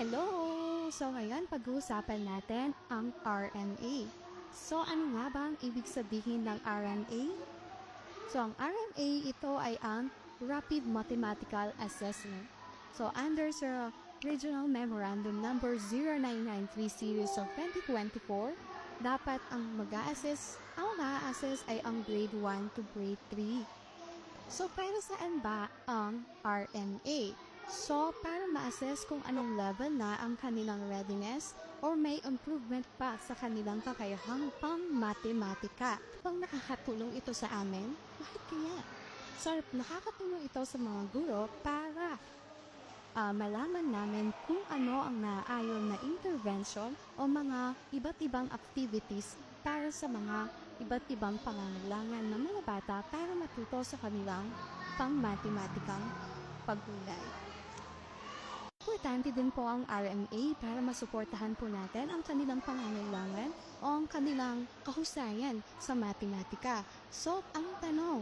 Hello! So ngayon pag-uusapan natin ang RNA. So ano nga ba ang ibig sabihin ng RNA? So ang RNA ito ay ang Rapid Mathematical Assessment. So under sa Regional Memorandum Number 0993 Series of 2024, dapat ang mag-a-assess, ang na-assess ay ang grade 1 to grade 3. So, para saan ba ang RNA? So, para ma-assess kung anong level na ang kanilang readiness or may improvement pa sa kanilang kakayahang pang-matematika. Pang nakakatulong ito sa amin? Bakit kaya? So, nakakatulong ito sa mga guro para ah, malaman namin kung ano ang naaayon na intervention o mga iba't ibang activities para sa mga iba't ibang pangangailangan ng mga bata para matuto sa kanilang pang-matematikang paggulay. Importante din po ang RMA para masuportahan po natin ang kanilang pangangailangan o ang kanilang kahusayan sa matematika. So, ang tanong,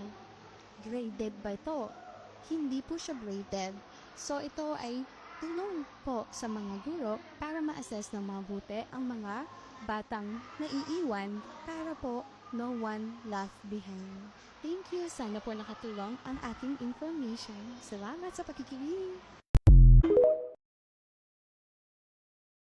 graded ba ito? Hindi po siya graded. So, ito ay tulong po sa mga guro para ma-assess ng mabuti ang mga batang naiiwan para po no one left behind. Thank you. Sana po nakatulong ang ating information. Salamat sa pakikinig.